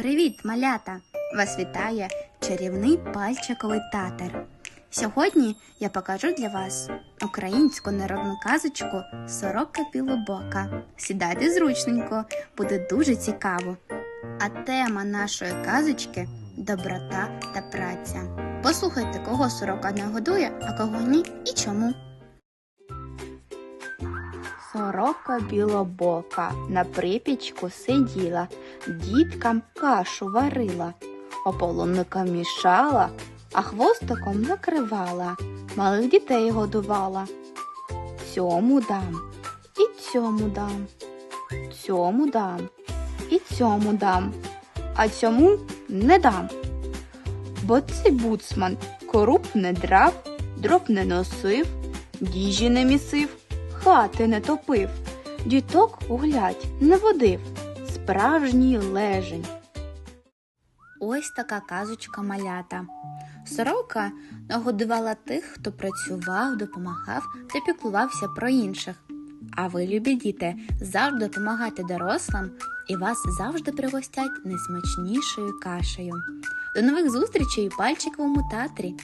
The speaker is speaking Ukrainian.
Привіт, малята! Вас вітає чарівний пальчиковий татар. Сьогодні я покажу для вас українську народну казочку Сорока білобока. Сідайте зручненько, буде дуже цікаво. А тема нашої казочки доброта та праця. Послухайте, кого сорока не годує, а кого ні і чому. Сорока білобока на припічку сиділа, діткам кашу варила, ополонникам мішала, а хвостиком накривала, малих дітей годувала. Цьому дам, і цьому дам, цьому дам, і цьому дам, а цьому не дам. Бо цей буцман коруп не драв, дров не носив, діжі не місив хати не топив, діток гулять не водив, справжній лежень. Ось така казочка малята. Сорока нагодувала тих, хто працював, допомагав та піклувався про інших. А ви, любі діти, завжди допомагайте дорослим і вас завжди пригостять найсмачнішою кашею. До нових зустрічей у пальчиковому театрі!